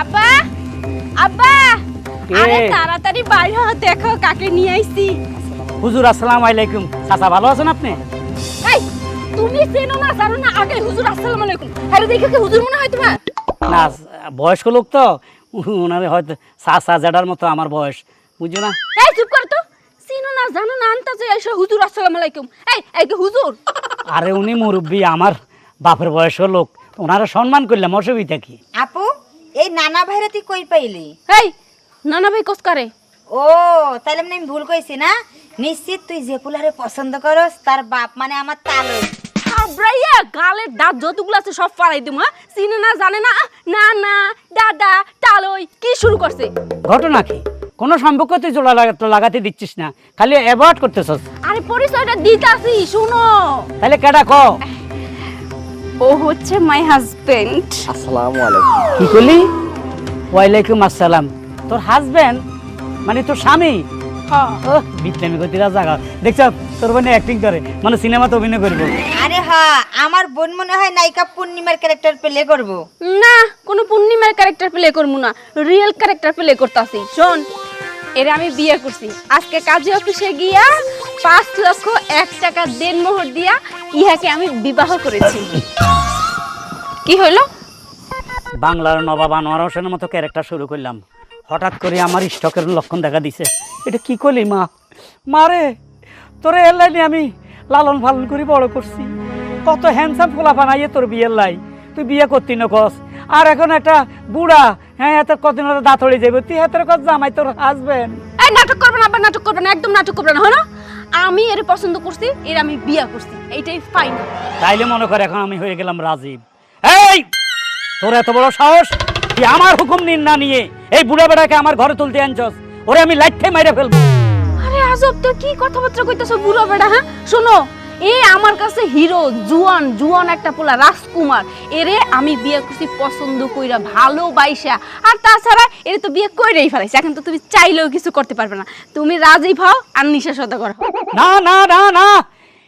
আব্বা আব্বা আরে তাড়াতাড়ি বাইরে হও, দেখো কাকে নিয়ে আইছি। হুজুর আসসালামু আলাইকুম। চাচা ভালো আছেন আপনি? এই তুমি চেনো না জানো না? আগে হুজুর আসসালামু আলাইকুম। আরে দেখো কি হুজুর মনে হয় তোমার? না বয়স্ক লোক তো। ওনার হয়তো চাচা জেডার মতো আমার বয়স। বুঝছ না? এই চুপ কর তো। চিনো না জানো না আনতাছে এসে হুজুর আসসালামু আলাইকুম। এই এই তো হুজুর। আরে উনি মুরব্বী আমার বাপের বয়স্ক লোক। ওনারা সম্মান করলাম অসুবিধা কি? আপু এই নানা ভাইরা তুই কই পাইলি? এই নানা ভাই কস করে। ও তাহলে মানে আমি ভুল কইছি না? নিশ্চিত তুই যে পুলারে পছন্দ করস তার বাপ মানে আমার তালই আব্রাইয়া গালের দাঁত যতগুলো আছে সব ফাড়াই দিমু হ্যাঁ? চিনে না জানে না? না না দাদা টালই কি শুরু করছে? ঘটনা কি? কোনো সম্পর্ক তুই জোড়া লাগা- লাগাতে দিচ্ছিস না। খালি অ্যাভয়েড করতেছস। আরে পরিচয়টা দিতাছি শুনো। তাহলে কেডা ক ও হচ্ছে মাই হাজবেন্ড আসসালামু আলাইকুম কি করলি? ওয়ালাইকুম আসসালাম। তোর হাজবেন্ড মানে তোর স্বামী? হ্যাঁ। ও দেখছ তোর বোনে অ্যাক্টিং করে। মানে সিনেমাতে অভিনয় করব। আরে হ্যাঁ আমার বোন মনে হয় নায়িকা পূর্ণিমার ক্যারেক্টার প্লে করব। না কোনো পূর্ণিমার ক্যারেক্টার প্লে করব না। রিয়েল ক্যারেক্টার প্লে করতেছি। শোন এরা আমি বিয়ে করছি। আজকে কাজী অফিসে গিয়া পাঁচ লক্ষ এক টাকা দেন মোহর দিয়া ইহাকে আমি বিবাহ করেছি। কি হইল? বাংলার নবাব আনোয়ার হোসেনের মতো ক্যারেক্টার শুরু করলাম। হঠাৎ করে আমার স্টকের লক্ষণ দেখা দিছে। এটা কি করলি মা? মারে, তোর এর লাইনে আমি লালন পালন করে বড় করছি। কত হ্যান্ডসাম ফোলা বানাইয়ে তোর বিয়ের লাই। তুই বিয়ে করতি না কস। আর এখন একটা বুড়া হ্যাঁ এত কদিন হতে দাঁত হয়ে যাবে তুই হাতের কস জামাই তোর হাসবেন্ড এই নাটক করবে না আবার নাটক করবে না একদম নাটক করবে না হলো? আমি এর পছন্দ করছি এর আমি বিয়ে করছি এইটাই ফাইনাল তাইলে মনে করে এখন আমি হয়ে গেলাম রাজীব। এই তোর এত বড় সাহস? তুই আমার হুকুম নিন না নিয়ে এই বুড়া বেড়াকে আমার ঘরে তুলতে আনছস ওরে আমি লাইটে মাইরে ফেলব। আরে আজব তো কি কথাবার্তা কইতাছ বুড়ো বেড়া হ্যাঁ? শোনো এ আমার কাছে হিরো জুয়ান জুয়ান একটা পোলা রাজকুমার। এরে আমি বিয়ে করছি পছন্দ কইরা ভালোবাইসা। আর তাছাড়া এর তো বিয়ে কইরেই ফেলাইছে। এখন তো তুমি চাইলেও কিছু করতে পারবে না। তুমি রাজি ভাও আর নিশা সদাগর। না না না না।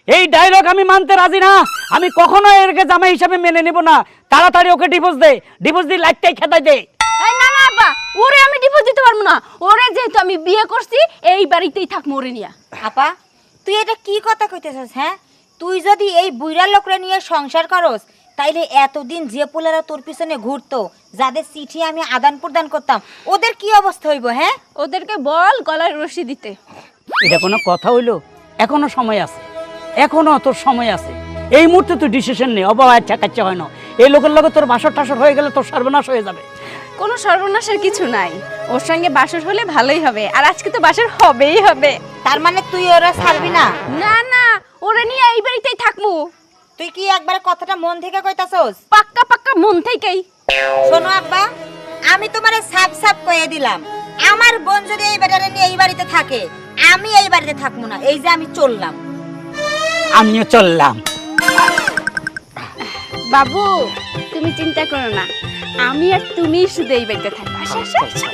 এই ডায়লগ আমি মানতে রাজি না। আমি কখনো এরকে জামাই হিসাবে মেনে নেব না। তাড়াতাড়ি ওকে ডিভোর্স দে। ডিভোর্স দিয়ে লাইটটাই খেতাই দে। এই না না আপা ওরে আমি ডিভোর্স দিতে পারব না। ওরে যেহেতু আমি বিয়ে করছি এই বাড়িতেই থাকব ওরে নিয়া। আপা তুই এটা কি কথা কইতেছিস হ্যাঁ? তুই যদি এই বুইরা লোকরা নিয়ে সংসার করস তাইলে এতদিন যে পোলারা তোর পিছনে ঘুরতো যাদের চিঠি আমি আদান প্রদান করতাম ওদের কি অবস্থা হইব হ্যাঁ? ওদেরকে বল গলায় রশি দিতে। এটা কোনো কথা হইল? এখনও সময় আছে। এখনও তোর সময় আছে। এই মুহূর্তে তুই ডিসিশন নে অবাবায় ঠেকাচ্ছে হয় না। এই লোকের লগে তোর বাসর টাসর হয়ে গেলে তোর সর্বনাশ হয়ে যাবে। কোনো সর্বনাশের কিছু নাই। ওর সঙ্গে বাসর হলে ভালোই হবে আর আজকে তো বাসর হবেই হবে। তার মানে তুই ওরা ছাড়বি না? না না ওরে নিয়ে এই বাড়িতেই থাকব। তুই কি একবার কথাটা মন থেকে কইতাছস? পাক্কা পাক্কা মন থেকেই। শোনো আব্বা আমি তোমারে সাপ সাপ কয়ে দিলাম। আমার বোন যদি এই বেটারে নিয়ে এই বাড়িতে থাকে আমি এই বাড়িতে থাকব না এই যে আমি চললাম। আমিও চললাম। বাবু তুমি চিন্তা করো না। আমি আর তুমি শুধু এই বাড়িতে থাকব। আসো আসো আসো।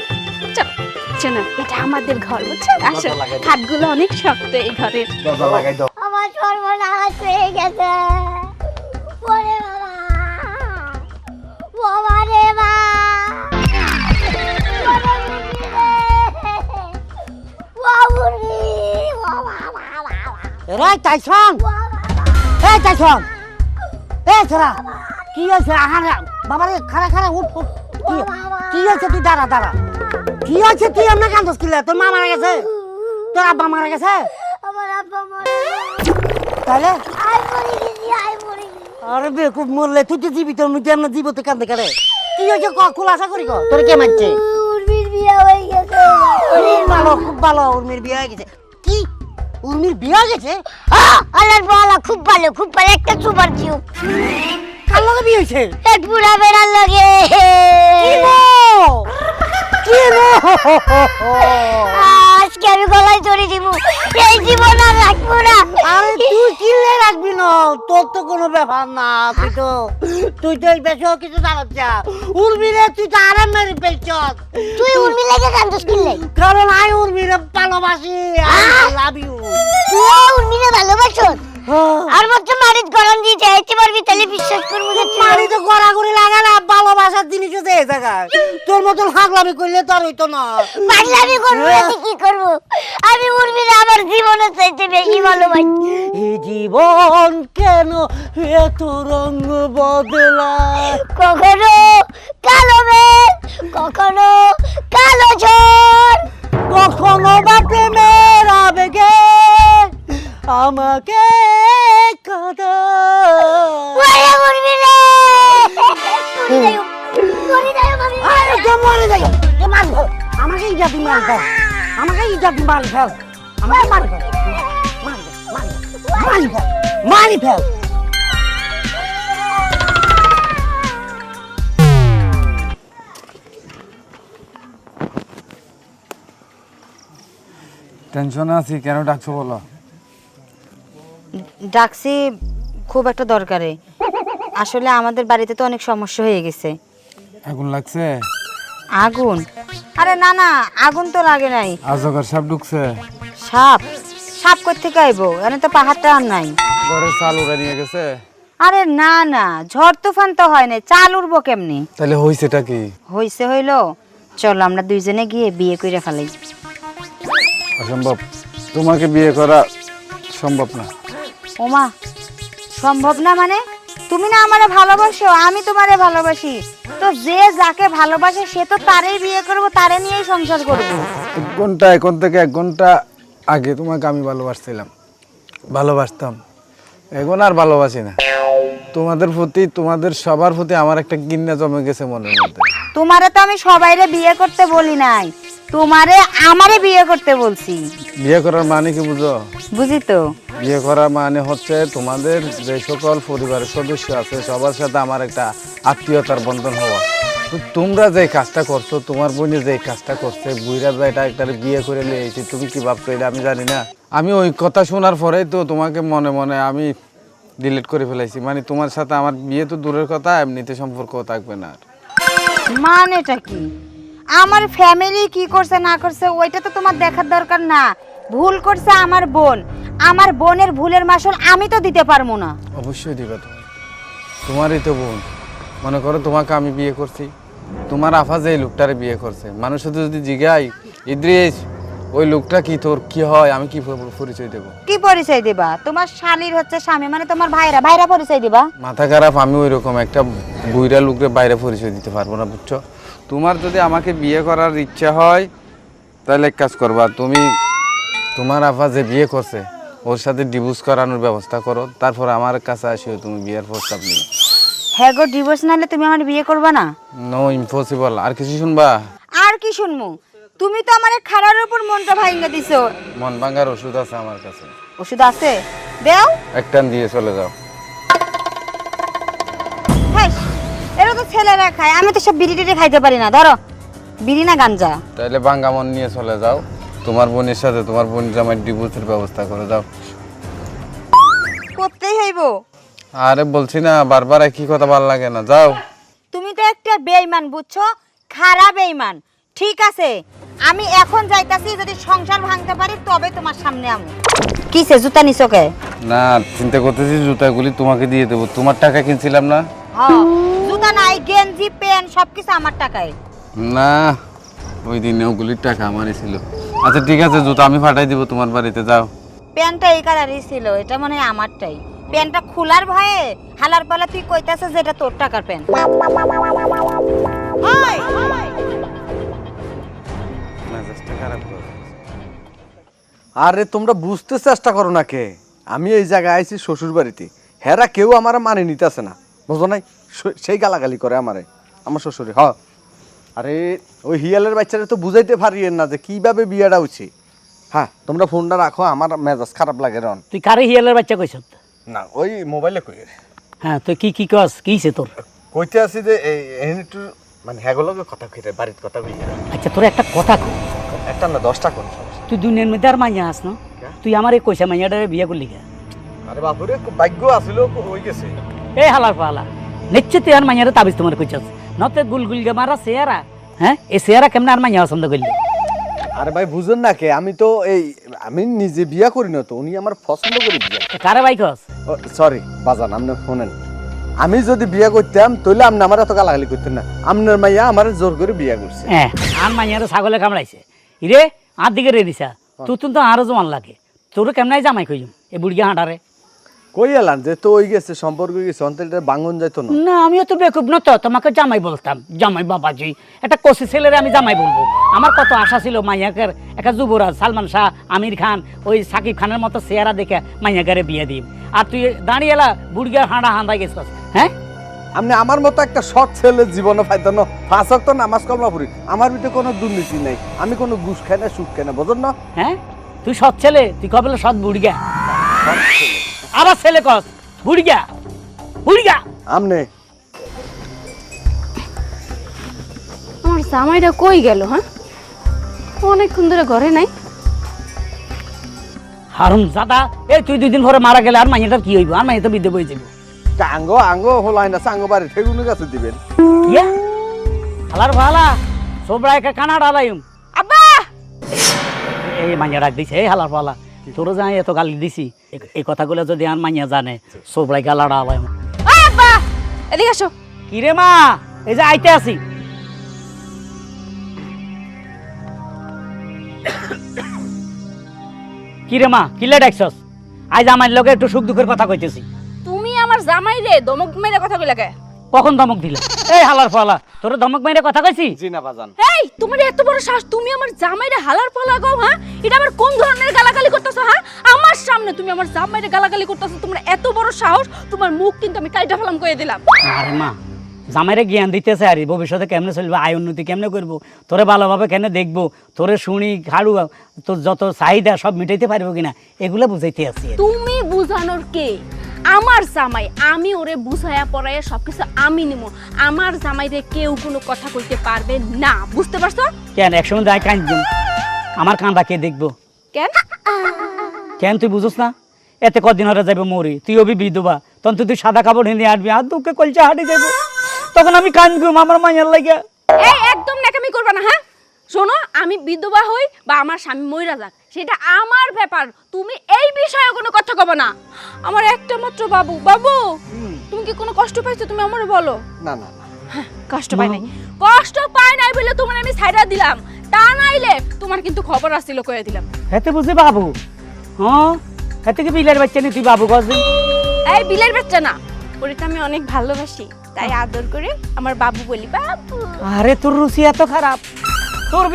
চলো শোনো এটা আমাদের ঘর বুঝছ? আসো। হাতগুলো অনেক শক্ত এই ঘরের। আমার সর্বনাশ হয়ে গেছে। ওরে বাবা। বাবা রে মা। ওরে মুরগি রে। ও মুরগি, ও বাবা, বাবা, রে টাইসন এ টাইসন এ ছোড়া। কি হয়েছে? আহার খারা খারা উঠ উঠ কি? হয়েছে তুই? দাঁড়া দাঁড়া। কি হয়েছে তুই? এমনি কান্দস কিলে তোর মা মারা গেছে। তোর আব্বা মারা গেছে? আমার আব্বা মরে তাহলে আই মরে গেছি আই মরে গেছি। আরে বেকুব মরলে তুই তো জীবিত তুই এমনি জীবতে কান্দে কারে কি হয়েছে ক? খোলাসা করি ক? তোর কে মারছে? উর্মির বিয়ে হয়ে গেছে। উর্মির ভালো খুব ভালো উর্মির বিয়ে হয়ে গেছে। কি? উর্মির বিয়ে হয়ে গেছে? আল্লাহর বালা খুব ভালো খুব ভালো একটা সুপার কার লগে বিয়ে হয়েছে? এক বুড়া বেড়ার লাগে। কি গো? কি গো? আজকে আমি গলায় চড়ে দিব এই জীবন আর রাখব না। আরে তুই কিনলে রাখবি না? তোর তো কোনো ব্যাপার না তুই তো তুই তো এই বেশি কিছু উর্মিরে তুই তো আরাম মেরে তুই উর্মি লেগে কান্দস কিনলে? কারণ আই উর্মিরে ভালোবাসি। আই লাভ ইউ তুই উর্মিরে ভালোবাসো আর মাত্র মারিত গরম দিয়ে যাইতে পারবি তাহলে বিশ্বাস করব মারি তো গড়াগড়ি লাগা না ভালোবাসার জিনিস হচ্ছে এই জায়গায়। তোর মতন হাগলামি করলে তো আর হইতো না। পাগলামি করব কি করব? আমি উর্মিলা আমার জীবনের চাইতে বেশি ভালোবাসি। এই জীবন কেন এত রঙ বদলায়? কখনো কালো মেঘ কখনো কালো ঝড়। কখনো বা প্রেমের আবেগে। আমাকে উর্মিলা মরে যাই মার ফেল আমাকে দি মার ফেল আমাকে ইটা দি ফেল আমাকে মার ফেল মার ফেল, মার ফেল, মারি ফেল মারি ফেল। টেনশনে আছি কেন ডাকছো বলো? ডাকছি খুব একটা দরকারে। আসলে আমাদের বাড়িতে তো অনেক সমস্যা হয়ে গেছে। আগুন লাগছে? আগুন? আরে না না আগুন তো লাগে নাই। আজগর সাপ ঢুকছে। সাপ? সাপ কোথেকে আইবো? এখানে তো পাহাড়টা আর নাই। ঘরের চাল উড়ে নিয়ে গেছে। আরে না না ঝড় তুফান তো হয় না চাল উঠবো কেমনি? তাহলে হইছেটা কি? হইছে হইল। চলো আমরা দুইজনে গিয়ে বিয়ে করে ফেলাই। অসম্ভব। তোমাকে বিয়ে করা সম্ভব না। ওমা সম্ভব না মানে? তুমি না আমারে ভালোবাসো আমি তোমারে ভালোবাসি। তো যে যাকে ভালোবাসে সে তো তারেই বিয়ে করব তারে নিয়েই সংসার করব। এক ঘণ্টা এখন থেকে এক ঘণ্টা আগে তোমাকে আমি ভালোবাসছিলাম। ভালোবাসতাম। এখন আর ভালোবাসি না। তোমাদের প্রতি তোমাদের সবার প্রতি আমার একটা গিন্না জমে গেছে মনের মধ্যে। তোমারে তো আমি সবাইরে বিয়ে করতে বলি নাই। তোমারে আমারে বিয়ে করতে বলছি। বিয়ে করার মানে কি বুঝো? বুঝি তো? বিয়ে করা মানে হচ্ছে তোমাদের যে সকল পরিবারের সদস্য আছে, সবার সাথে আমার একটা আত্মীয়তার বন্ধন হওয়া। তোমরা যে কাজটা করছ, তোমার বোনে যে কাজটা করছে বুইরা বেটা একটা বিয়ে করে লিয়েছি তুমি কি ভাবছ এটা আমি জানি না। আমি ওই কথা শোনার পরেই তো তোমাকে মনে মনে আমি ডিলিট করে ফেলাইছি। মানে তোমার সাথে আমার বিয়ে তো দূরের কথা, এমনিতে সম্পর্ক থাকবে না আর। মানেটা কি? আমার ফ্যামিলি কি করছে না করছে, ওইটা তো তোমার দেখার দরকার না। ভুল করছে আমার বোন। আমার বোনের ভুলের মাসুল আমি তো দিতে পারব না। অবশ্যই দিবে তুমি। তোমারই তো বোন। মনে করো তোমাকে আমি বিয়ে করছি। তোমার আফা যে এই লোকটারে বিয়ে করছে মানুষ শুধু যদি জিগাই ইদ্রিস ওই লোকটা কি তোর কি হয়? আমি কি পরিচয় দেব? কি পরিচয় দিবা? তোমার শালির হচ্ছে স্বামী মানে তোমার ভাইরা। ভাইরা পরিচয় দিবা? মাথা খারাপ আমি ওই রকম একটা বুইরা লোকের বাইরে পরিচয় দিতে পারব না বুঝছ? তোমার যদি আমাকে বিয়ে করার ইচ্ছা হয় তাহলে এক কাজ করবা তুমি তোমার আফা যে বিয়ে করছে ওর সাথে ডিভোর্স করানোর ব্যবস্থা করো তারপর আমার কাছে আসিও তুমি বিয়ের প্রস্তাব নিয়ে হ্যাঁ গো ডিভোর্স নাহলে তুমি আমার বিয়ে করবা না? নো ইম্পসিবল আর কিছু শুনবা? আর কি শুনমু? তুমি তো আমার খারার উপর মনটা ভাঙা দিছো। মন ভাঙার ওষুধ আছে আমার কাছে। ওষুধ আছে? দেও। একটান দিয়ে চলে যাও। হ্যাঁ এরা তো ছেলেরা খায় আমি তো সব বিড়ি টিড়ি খাইতে পারি না ধরো। বিড়ি না গাঞ্জা। তাইলে ভাঙ্গা মন নিয়ে চলে যাও। তোমার বোনের সাথে তোমার বোন জামাই ডিভোর্সের ব্যবস্থা করে দাও। করতেই হইব। আরে বলছি না বারবার একই কথা ভালো লাগে না যাও। তুমি তো একটা বেইমান বুঝছ? খারাপ বেইমান ঠিক আছে আমি এখন যাইতাছি যদি সংসার ভাঙতে পারি তবে তোমার সামনে আমি। কিসে জুতা নিছো কে? না চিন্তা করতেছি জুতাগুলি তোমাকে দিয়ে দেবো। তোমার টাকা কিনছিলাম না? হ্যাঁ জুতা নাই গেঞ্জি প্যান্ট সবকিছু আমার টাকায়। না ওই দিনে ওগুলির টাকা আমারই ছিল। আচ্ছা ঠিক আছে জুতা আমি পাঠাই দিব তোমার বাড়িতে যাও। প্যান্টটা এই কালারই ছিল এটা মানে হয় আমারটাই। প্যান্টটা খোলার ভয়ে হালার পালা তুই কইতাছে যে এটা তোর টাকার প্যান্ট। আরে তোমরা বুঝতে চেষ্টা করো না কে? আমি এই জায়গায় আইছি শ্বশুর বাড়িতে। হেরা কেউ আমার মানে নিতেছে না। বুঝো নাই? সেই গালাগালি করে আমারে আমার শ্বশুরে। হ। আরে ওই হিয়ালের বাচ্চারা তো বুঝাইতে পারিয়েন না যে কীভাবে বিয়েটা হচ্ছে হ্যাঁ তোমরা ফোনটা রাখো আমার মেজাজ খারাপ লাগে রন। তুই কারে হিয়ালের বাচ্চা কইছ? না ওই মোবাইলে কই? হ্যাঁ তুই কি কি কস কি হইছে তোর? কইতে আছি যে এই একটু মানে হ্যাগলগে কথা কইতে বাড়ির কথা কই আচ্ছা তোর একটা কথা কই। একটা না দশটা কোন তুই দুনিয়ার মধ্যে আর মাইয়া আস না। তুই আমার এই কইসা মাইয়াটারে বিয়ে করলি কে? আরে বাপুরে ভাগ্য আছিল হয়ে গেছে এই হালার পালা। নিশ্চিত তুই আর মাইয়ারে তাবিজ তোমার কইছস। নতে গুলগুল গে মারা সেয়ারা। হ্যাঁ? এই সেয়ারা কেমনে আর মাইয়া পছন্দ করলি? আরে ভাই বুঝুন না কে আমি তো এই আমি নিজে বিয়া করি না তো উনি আমার পছন্দ করে বিয়া কারে ভাই কস? সরি বাজান আপনি শোনেন। আমি যদি বিয়ে করতাম তাহলে আপনি আমার এত গালাগালি করতেন না। আপনার মাইয়া আমার জোর করে বিয়া করছে। হ্যাঁ আর মাইয়ারে ছাগলে কামড়াইছে। ইরে আর দিকে রে দিছা তুই তো আরও জমান লাগে। তোর কেমনাই জামাই কইম এ বুড়িয়া হাঁটারে? কই এলাম যে তো ওই গেছে সম্পর্ক গেছে অন্তর বাঙ্গন যাইতো না। না আমিও তো বেকুব না তো তোমাকে জামাই বলতাম জামাই বাবাজি। একটা কষি ছেলেরে আমি জামাই বলব। আমার কত আশা ছিল মাইয়াকের একটা যুবরাজ সালমান শাহ আমির খান ওই সাকিব খানের মতো চেহারা দেখে মাইয়াকারে বিয়ে দিই আর তুই দাঁড়িয়ে এলা বুড়িয়া হাঁড়া হাঁড়াই গেছিস হ্যাঁ? আপনি আমার মতো একটা সৎ ছেলে জীবনে পাইতেন না। পাঁচ অক্ট নামাজ কলমা পড়ি আমার ভিতরে কোনো দুর্নীতি নেই। আমি কোনো ঘুষ খাই না সুদ খাই না বোঝেন না? হ্যাঁ? তুই সৎ ছেলে তুই কবে সৎ বুড়িয়া আবার ছেলে কস বুড়িয়া বুড়িয়া আমনে। আমার জামাইটা কই গেল হ্যাঁ? অনেকক্ষণ ধরে ঘরে নাই। হারুম দাদা এই তুই দুই দিন পরে মারা গেলে আর মাইয়াটা কি হইব? আর মাইয়া তো বিদে বই যাব আঙ্গ আঙ্গ হলাই না সাঙ্গ বাড়ি ঠেগুনের কাছে দিবেন। ইয়া হালার ভালা সোবরা একা কানা ডালাইম আব্বা! এই মাইয়া ডাক দিছে এই হালার পালা তোর যাই এত গালি দিছি এই কথাগুলো যদি আর মাইয়া জানে সোবরাই গালা ডালাইম ওই আব্বা! এদিকে আসো। কি রে মা? এই যে আইতে আছি কি রে মা? কিলে ডাকছস? আজ আমার লগে একটু সুখ দুঃখের কথা কইতেছি। তুমি আমার জামাই রে দমক মেরে কথা কইলা কে কখন ধমক দিলে? এই হালার পালা তোর ধমক মাইরে কথা কইছি? জি না বাজান। এই তোমার এত বড় শ্বাস তুমি আমার জামাইরে হালার পালা গাও হ্যাঁ? এটা আবার কোন ধরনের গালাগালি করতেছো হ্যাঁ? আমার সামনে তুমি আমার জামাইরে গালাগালি করতেছো তোমার এত বড় সাহস তোমার মুখ কিন্তু আমি কাইটা ফেলাম কয়ে দিলাম। আরে মা জামাইরে জ্ঞান দিতেছে আর ভবিষ্যতে কেমনে চলবে আয় উন্নতি কেমনে করব? তোরে ভালোভাবে কেন দেখব? তোরে শুনি খাড়ু তোর যত চাহিদা সব মিটাইতে পারব কিনা? এগুলো বুঝাইতে আছি তুমি বুঝানোর কে? আমার জামাই আমি ওরে বুঝাইয়া পড়াইয়া সবকিছু আমি নিব আমার জামাইরে কেউ কোনো কথা কইতে পারবে না বুঝতে পারছ? কেন একসময় দায় কাঁদবো আমার কান্দা কে দেখব। কেন? কেন তুই বুঝোস না? এতে কদিন হরে যাবে মরি। তুই অবি বিধবা। তখন তুই সাদা কাপড় হিন্দে আটবি আর দুঃখে কলচা হাঁটি যাব তখন আমি কান্দবো আমার মাইয়ার লাগে এই একদম নাকামি করবা না হ্যাঁ? শোনো আমি বিধবা হই বা আমার স্বামী মইরা যাক সেটা আমার ব্যাপার। তুমি এই বিষয়ে কোনো কথা কবে না। আমার একটা মাত্র বাবু। বাবু তুমি কি কোনো কষ্ট পাইছো? তুমি আমারে বলো। না না না। কষ্ট পাই নাই। কষ্ট পাই নাই বলে তোমার আমি ছাইড়া দিলাম। তা নাইলে তোমার কিন্তু খবর আসছিল কয়ে দিলাম। হেতে বুঝি বাবু? হ্যাঁ? হেতে কি বিলের বাচ্চা নি তুই বাবু কদিন এই বিলের বাচ্চা না। ওরে তো আমি অনেক ভালোবাসি। তাই আদর করে আমার বাবু বলি বাবু। আরে তোর রুচি এত খারাপ। তোর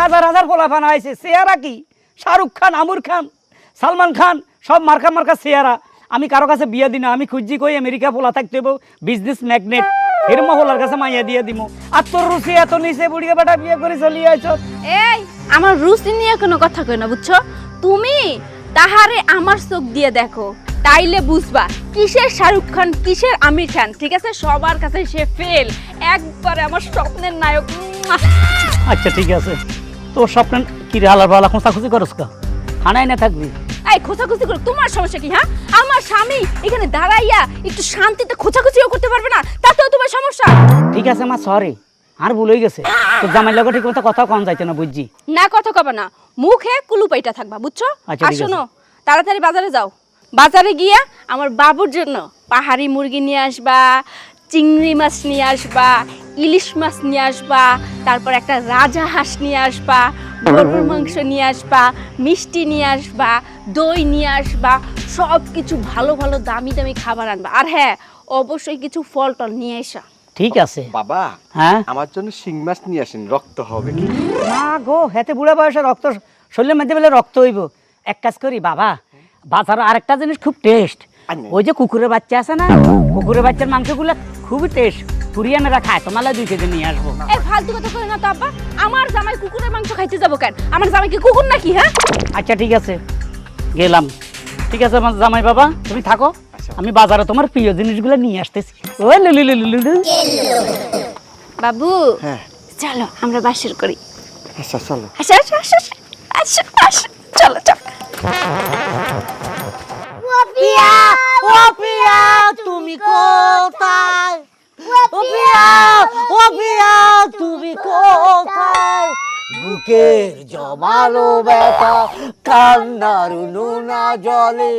হাজার হাজার পোলাফান হয়েছে। চেহারা কি? শাহরুখ খান, আমুর খান, সালমান খান, সব মার্কা মার্কা চেহারা। আমি কারও কাছে বিয়ে দিই না, আমি খুঁজি কই আমেরিকা পোলা থাকতে হব বিজনেস ম্যাগনেট এর মহলার কাছে মাইয়া দিয়ে দিব আর তোর রুচি এত নিচে, বুড়িয়ে বেটা বিয়ে করে চলিয়ে আইছ। এই, আমার রুচি নিয়ে কোনো কথা কই না, বুঝছ? তুমি তাহারে আমার চোখ দিয়ে দেখো, তাইলে বুঝবা, কিসের শাহরুখ খান, কিসের আমির খান, ঠিক আছে? সবার কাছে সে ফেল একবারে আমার স্বপ্নের নায়ক। আচ্ছা ঠিক আছে। তোর স্বপ্ন কি রে হালার পালা খোঁচাখুচি করস কা? হানাই না থাকবি। এই খোঁচাখুচি করে তোমার সমস্যা কি হ্যাঁ? আমার স্বামী এখানে দাঁড়াইয়া একটু শান্তিতে খোঁচাখুচিও করতে পারবে না তাতেও তোমার সমস্যা। ঠিক আছে মা সরি আর ভুল হয়ে গেছে। তোর জামাই লগে ঠিক মতো কথা কম যাইতে না বুঝছি। না কথা কবে না। মুখে কুলুপাইটা থাকবা বুঝছ? আচ্ছা, আর শোনো তাড়াতাড়ি বাজারে যাও। বাজারে গিয়া আমার বাবুর জন্য পাহাড়ি মুরগি নিয়ে আসবা চিংড়ি মাছ নিয়ে আসবা ইলিশ মাছ নিয়ে আসবা তারপর একটা রাজা হাঁস নিয়ে আসবা গরুর মাংস নিয়ে আসবা মিষ্টি নিয়ে আসবা দই নিয়ে আসবা সব কিছু ভালো ভালো দামি দামি খাবার আনবা। আর হ্যাঁ অবশ্যই কিছু ফল টল নিয়ে আসা ঠিক আছে। বাবা হ্যাঁ? আমার জন্য শিং মাছ নিয়ে আসেন রক্ত হবে কি? না গো হেতে বুড়া বয়সে রক্ত শরীরের মধ্যে বলে রক্ত হইব। এক কাজ করি বাবা বাজারে আরেকটা জিনিস খুব টেস্ট ওই যে কুকুরের বাচ্চা আছে না কুকুরের বাচ্চার মাংসগুলো খুবই টেস্ট কুরিয়ানেরা খায় তোমার দুই কেজি নিয়ে আসব। এই ফালতু কথা কই না তো আব্বা আমার জামাই কুকুরের মাংস খাইতে যাব কেন? আমার জামাই কি কুকুর নাকি হ্যাঁ? আচ্ছা ঠিক আছে গেলাম। ঠিক আছে আমার জামাই বাবা তুমি থাকো। আমি বাজারে তোমার প্রিয় জিনিসগুলো নিয়ে আসতেছি। ওই লুলু লুলু লুলু বাবু হ্যাঁ। চলো আমরা বাসর করি। আচ্ছা চলো। আসো আসো আসো, আসো আসো চলো চলো। পিয়া ও পিয়া তুমি কোথায় ও পিয়া ও পিয়া তুমি কোথায় বুকের জমালো ব্যথা, কান্নার নোনা জলে,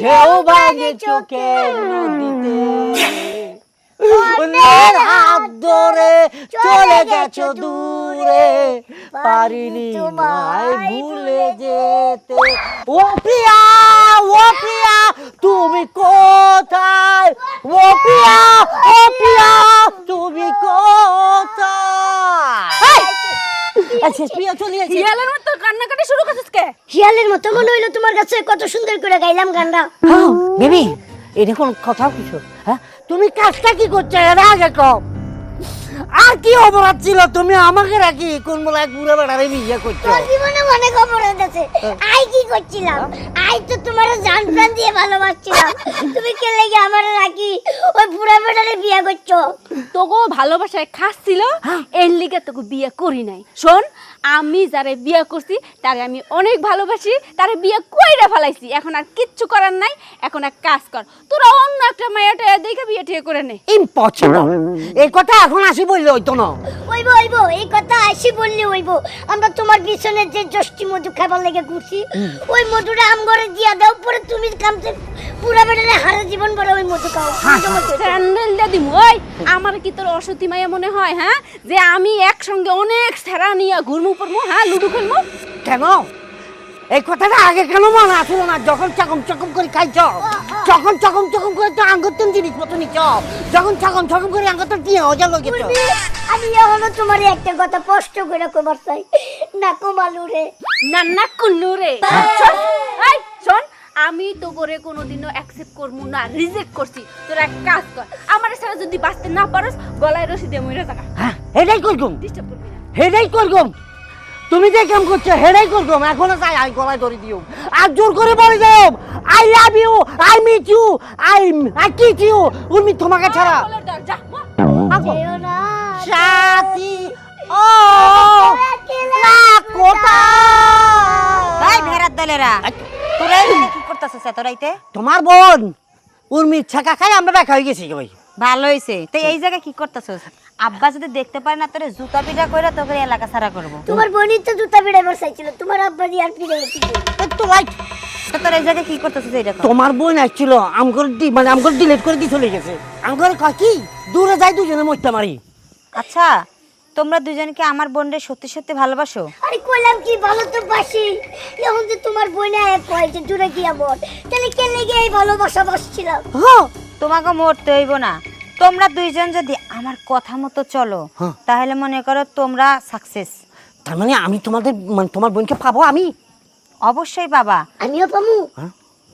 ঢেউ ভাঙে চোখের নদীতে। হাত ধরে চলে গেছো দূরে, পারিনি তোমায় ভুলে যেতে। ও প্রিয়া ও প্রিয়া, তুমি কোথায়? ও প্রিয়া ও প্রিয়া, তুমি কোথায় আচ্ছা প্রিয় চলে গেছে শিয়ালের মতো কান্নাকাটি শুরু করছিস কে? শিয়ালের মতো মনে হইল তোমার কাছে কত সুন্দর করে গাইলাম গানটা। বেবি এটা কোন কথা কিছু। হ্যাঁ তুমি কাজটা কি করছ? এর আগে কম আর কি অপরাধ ছিল? তুমি আমাকে রাখি কোন বলে এক বুড়া বেড়ারে বিয়ে করছ? তোর জীবনে অনেক অপরাধ আছে আই কি করছিলাম? আই তো তোমার জান প্রাণ দিয়ে ভালোবাসছিলাম। তুমি কে লেগে আমার রাখি ওই বুড়া বেটারে বিয়ে করছ? তোকে ভালোবাসায় খাস ছিল? এর লিগে তোকে বিয়ে করি নাই। শোন আমি যারে বিয়ে করছি তারে আমি অনেক ভালোবাসি তারে বিয়ে কইরা ফলাইছি। এখন আর কিচ্ছু করার নাই এখন এক কাজ কর। তোরা অন্য একটা মায়াটা দেখে বিয়ে টিয়ে করে নে। ইম্পসিবল এই কথা এখন আসি বললে হইতো না। ওইবো ওইবো এই কথা আসি বললি ওইবো। আমরা তোমার পিছনে যে জষ্টি মধু খাবার লেগে ঘুরছি ওই মধুটা আম ঘরে দিয়া দাও পরে তুমি কামতে পুরা বেটারে হারা জীবন ভরে ওই মধু খাও। স্যান্ডেল দিয়ে দিম। ওই আমার কি তোর অসতী মায়া মনে হয় হ্যাঁ? যে আমি একসঙ্গে অনেক সেরা নিয়ে ঘুরমু পড়মু হ্যাঁ লুডু খেলমু? কেন? এই কথাটা আগে কেন মনে আসলো না? যখন চকম চকম করে খাইছ যখন চকম চকম করে তো আঙ্গতন জিনিস মতো নিছ যখন চকম চকম করে আঙ্গতন দিয়ে অজা লগে আমি এখনও তোমার একটা কথা স্পষ্ট করে কবার চাই। না কমালু রে। না না কুল্লু রে। শোন, এই শোন আমি তো করে কোনোদিনও অ্যাকসেপ্ট করব না রিজেক্ট করছি। তোর এক কাজ কর আমার সাথে যদি বাঁচতে না পারস গলায় রশি দিয়ে মইরা থাকা হ্যাঁ হেডাই করগুম। ডিস্টার্ব করবি না। হেডাই করগুম। তুমি যে কাম করছ হেডাই করগুম এখনও চাই আই গলায় ধরে দিও। আর জোর করে বলে যাও I love you I meet you I I kiss you Urmi তোমাকে ছাড়া। বলে দাও, যা মা। আগো। যেও না সাথী ও এই ভেড়ার দলেরা তোরা কি করতেছিস এত রাইতে? তোমার বোন উর্মি ছাকা খাই আমরা দেখা হয়ে গেছি ওই ভালো হয়েছে তো এই জায়গায় কি করতেছিস? আব্বা যদি দেখতে পারে না তোরে জুতা পিটা কইরা তোকে এলাকা ছাড়া করব। তোমার বোনই তো জুতা পিড়াইবার চাইছিল তোমার আব্বা দিয়ে আর লাইট তো তোর এই জায়গায় কি করতেছিস। তোমার বোন আসছিল আমগর দি মানে আমগর ডিলিট করে দিয়ে চলে গেছে। আমগর কয় কি? দূরে যাই দুজনে মরতে মারি আচ্ছা তোমরা দুজনকে আমার বোনরে সত্যি সত্যি ভালোবাসো? আরে কইলাম কি ভালো তো বাসি। এখন যে তোমার বোনে কয় যে দূরে গিয়া বল তাহলে কে লেগে এই ভালোবাসা বাসছিলাম? হ্যাঁ তোমাকে মরতে হইব না। তোমরা দুইজন যদি আমার কথা মতো চলো হ্যাঁ। তাহলে মনে করো তোমরা সাকসেস তার মানে আমি তোমাদের মানে তোমার বোনকে পাবো আমি? অবশ্যই পাবা। আমিও পামু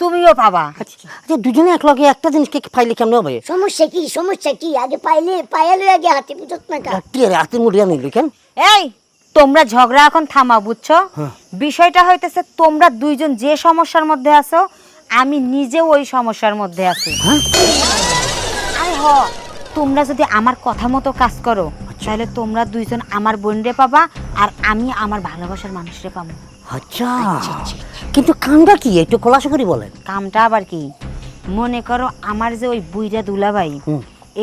তুমিও পাবা। আচ্ছা দুজনে এক লগে একটা জিনিসকে পাইলে কেমন হবে? সমস্যা কি সমস্যা কি? আগে পাইলে পাইলে আগে হাতে বুঝত না কা? কি রে হাতে মুড়িয়া নিল কেন? এই তোমরা ঝগড়া এখন থামাও বুঝছ? বিষয়টা হইতেছে তোমরা দুইজন যে সমস্যার মধ্যে আছো আমি নিজেও ওই সমস্যার মধ্যে আছি। আরে হ তোমরা যদি আমার কথা মতো কাজ করো তাহলে তোমরা দুইজন আমার বোনরে পাবা আর আমি আমার ভালোবাসার মানুষরে পাবো। আচ্ছা। কিন্তু কামটা কি? একটু খোলাসা করে বলেন। কামটা আবার কি? মনে করো আমার যে ওই বুইরা দুলাভাই।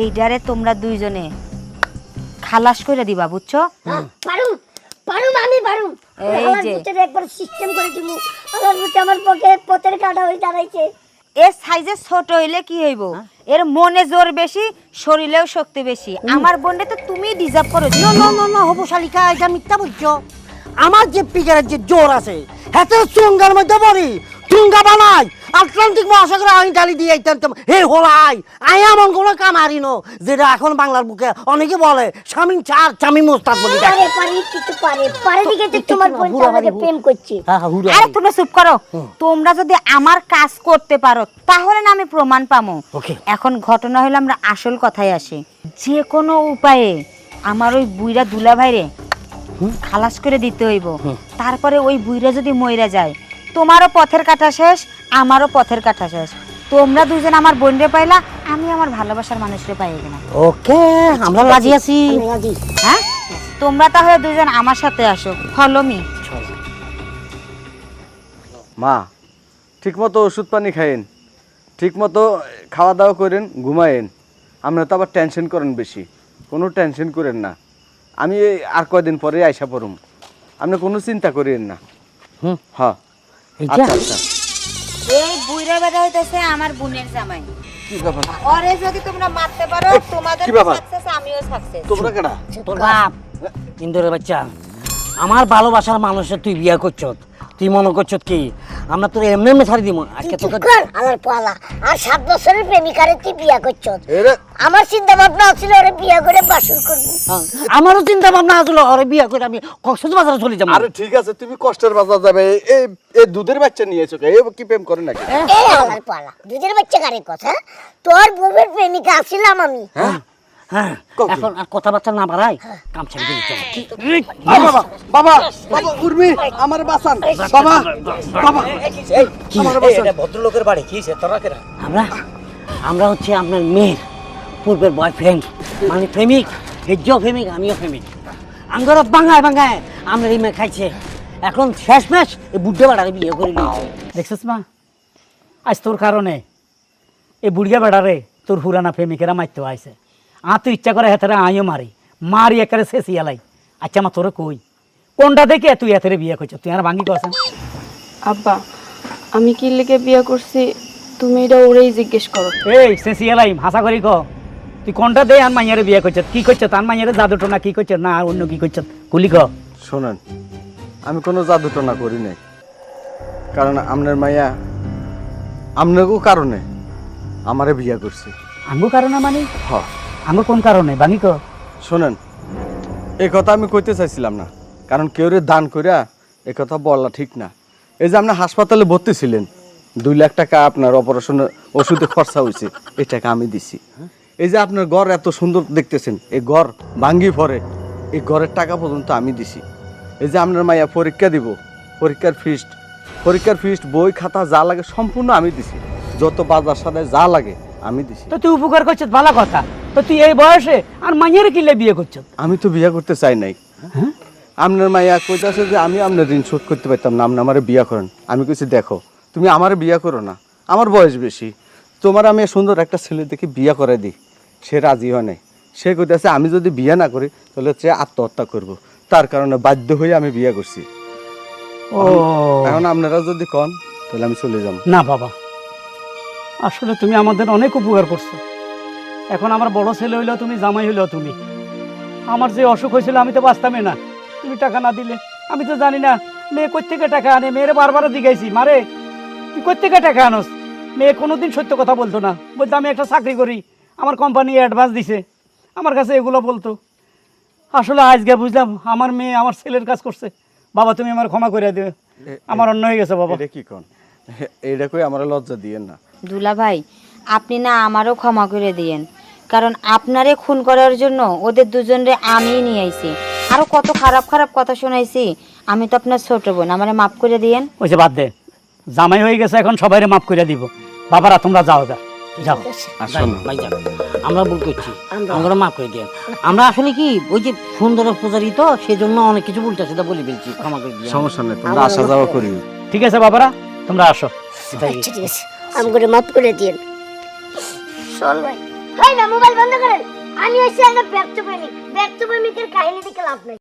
এইটারে তোমরা দুইজনে খালাস করে দিবা বুঝছ? পারুম পারুম আমি পারুম। এই আমার যে। একবার সিস্টেম করে দিমু। আমার ভিতরে আমার পকে পথের কাটা হয়ে দাঁড়াইছে। এর সাইজে ছোট হইলে কি হইব? এর মনে জোর বেশি শরীরেও শক্তি বেশি। আমার বোনরে তো তুমি ডিজার্ভ করো। না না না না হব শালিকা এটা মিথ্যা বলছো। আমার যে পিকারের যে জোর আছে হাতে চুঙ্গার মধ্যে পড়ি চুঙ্গা বানাই আটলান্টিক মহাসাগরে আমি ডালি দিয়ে আইতাম হে হোলাই আই এমন কোনো কামারি নো যেটা এখন বাংলার বুকে অনেকে বলে স্বামী চার স্বামী মোস্তাদ বলি ডাকে। পারে পারি কিছু পারে? পারে দিকে তো তোমার না, বোন আমাকে প্রেম করছে। হ্যাঁ, হ্যাঁ, আরে। তোমরা চুপ করো। তোমরা যদি আমার কাজ করতে পারো তাহলে না আমি প্রমাণ পামো. এখন ঘটনা হলো আমরা আসল কথায় আসি। যে কোনো উপায়ে আমার ওই বুইরা দুলা ভাইরে খালাস করে দিতে হইব। তারপরে ওই বুইরা যদি মইরা যায় তোমারও পথের কাটা শেষ আমারও পথের কাটা শেষ। তোমরা দুজন আমার বোনরে পাইলা আমি আমার ভালোবাসার মানুষরে পাই গেলাম। ওকে আমরা লাজি আছি। হ্যাঁ? তোমরা তাহলে দুজন আমার সাথে আসো ফলো মি মা ঠিকমতো ওষুধ পানি খাইন ঠিকমতো খাওয়া দাওয়া করেন ঘুমায়েন। আপনি তো আবার টেনশন করেন বেশি কোনো টেনশন করেন না। আমি আর কয়দিন পরে আইসা পড়ুম। আপনি কোনো চিন্তা করেন না। হুম। হ্যাঁ। আচ্ছা আচ্ছা। এই বুইরা বেটা হইতেছে আমার বোনের জামাই। কি ব্যাপার? ওরে যদি তোমরা মারতে পারো তোমাদের সাকসেস আমিও সাকসেস তোমরা কেডা? তোর বাপ ইন্দুরের বাচ্চা। আমার ভালোবাসার মানুষের তুই বিয়া করছ তুই মনে করছ কি? আমরা তোর এমনি এমনি ছাড়ি দিব আজকে তোকে কর আমার পালা আর সাত বছরের প্রেমিকারে তুই বিয়া করছ আমার চিন্তা ভাবনা ছিল ওরে বিয়া করে বাসুর করব। আমারও চিন্তা ভাবনা আসলো আরে বিয়া করে আমি কক্সবাজারে চলে যাব। আরে ঠিক আছে তুমি কষ্টের বাজার যাবে। এই এই দুধের বাচ্চা নিয়েছো কে? এই কি প্রেম করে নাকি? এই আমার পালা দুধের বাচ্চা কারে কথা? তোর বউয়ের প্রেমিকা আসছিলাম আমি। হ্যাঁ এখন আর কথাবার্তা না বাড়াই কাম ছেড়ে দিবি চল বাবা বাবা বাবা উর্মি আমার বাসান। বাবা বাবা। আমার বাসান। ভদ্রলোকের বাড়ি। কি সে তোরা কেরা? আমরা? আমরা হচ্ছে আপনার মেয়ের পূর্বের বয়ফ্রেন্ড মানে প্রেমিক হেজ্য প্রেমিক আমিও প্রেমিক। আমরা বাঙায় বাঙায় আমরা এই মেয়ে খাইছে। এখন শেষ ম্যাচ এই বুদ্ধে বাড়ারে বিয়ে করে নিয়েছে দেখছিস মা? আজ তোর কারণে এই বুড়িয়া বেড়ারে তোর হুরানা প্রেমিকেরা মারতে আইছে। আর তুই ইচ্ছা করে হেতারে আইও মারি। মারি একারে শেষিয়ালাই আচ্ছা মা তোরে কই? কোনটা দেখে তুই এতেরে বিয়ে করছ তুই আর ভাঙি কছেন আব্বা আমি কি লেগে বিয়ে করছি? তুমি এটা ওরেই জিজ্ঞেস করো। এই শেষিয়ালাই হাসা করি ক তুই কোনটা দে আর মাইয়ারে বিয়ে করছ কি করছ তার মাইয়ারে জাদু টোনা কি করছ না আর অন্য কি করছ কুলি ক শোনেন আমি কোনো জাদু টনা করি নাই। কারণ আপনার মাইয়া আপনাকেও কারণে আমারে বিয়া করছে। আঙ্গু কারণে মানে? হ আঙ্গু কোন কারণে? ভাঙি শোনেন এই কথা আমি কইতে চাইছিলাম না, কারণ কেউ রে দান করিয়া এ কথা বলা ঠিক না। এই যে আপনি হাসপাতালে ভর্তি ছিলেন, দুই লাখ টাকা আপনার অপারেশনের ওষুধে খরচা হয়েছে, এই টাকা আমি দিছি। এই যে আপনার ঘর এত সুন্দর দেখতেছেন, এই ঘর ভাঙ্গি পরে এই ঘরের টাকা পর্যন্ত আমি দিছি। এই যে আপনার মাইয়া পরীক্ষা দিব, পরীক্ষার ফিস্ট পরীক্ষার ফিস্ট বই খাতা যা লাগে সম্পূর্ণ আমি দিছি। যত বাজার সাথে যা লাগে আমি দিছি। তো তুই উপকার করছ ভালো কথা। তো তুই এই বয়সে আর মাইয়ারে কিলে বিয়ে করছ? আমি তো বিয়া করতে চাই নাই। আপনার মাইয়া কইতাছে যে আমি আপনার ঋণ শোধ করতে পারতাম না আপনি আমারে বিয়া করেন। আমি কইছি দেখো তুমি আমারে বিয়া করো না। আমার বয়স বেশি। তোমার আমি সুন্দর একটা ছেলে দেখে বিয়া করে দিই। সে রাজি হয় নাই। সে কইতাছে আমি যদি বিয়া না করি তাহলে সে আত্মহত্যা করব। তার কারণে বাধ্য হয়ে আমি বিয়া করছি। ও। এখন আপনারা যদি কন তাহলে আমি চলে যাব। না বাবা আসলে তুমি আমাদের অনেক উপকার করছ। এখন আমার বড় ছেলে হইলেও তুমি জামাই হইলেও তুমি। আমার যে অসুখ হয়েছিল আমি তো বাঁচতামই না। তুমি টাকা না দিলে আমি তো জানি না মেয়ে কোথেকে টাকা আনে? মেয়ের বারবার জিজ্ঞাসি মারে তুই কোথেকে টাকা আনোস? মেয়ে কোনোদিন সত্য কথা বলতো না। বলতো আমি একটা চাকরি করি আমার কোম্পানি অ্যাডভান্স দিছে। আমার কাছে এগুলো বলতো। আসলে আজকে বুঝলাম আমার মেয়ে আমার ছেলের কাজ করছে। বাবা তুমি আমার ক্ষমা করে দিও। আমার অন্য হয়ে গেছে বাবা। এটা কি কন? এটা কই আমার লজ্জা দিয়ে না। দুলা ভাই আপনি না আমারও ক্ষমা করে দিয়েন। কারণ আপনারে খুন করার জন্য ওদের দুজনরে আমি নিয়ে আইছি। আরও কত খারাপ খারাপ কথা শোনাইছি আমি তো আপনার ছোট বোন আমারে মাফ করে দিয়েন। ওই যে বাদ দে জামাই হয়ে গেছে এখন সবাই মাফ করে দিব। বাবারা তোমরা যাও এবার যাও। আর ভাই যাও। আমরা ভুল করছি আমরা মাফ করে দিন আমরা আসলে কি ওই যে সুন্দর পূজারি তো সেজন্য অনেক কিছু উল্টা সেটা বলে ফেলছি ক্ষমা করে দিও সমস্যা নেই তোমরা আসা যাওয়া করি ঠিক আছে বাবারা তোমরা আসো। ঠিক আছে। আমি করে মাফ করে দিন। চল। ভাই ভাই না মোবাইল বন্ধ করেন। আমি হচ্ছে একটা ব্যর্থ প্রেমিক। ব্যর্থ প্রেমিকের কাহিনী দেখে লাভ নাই।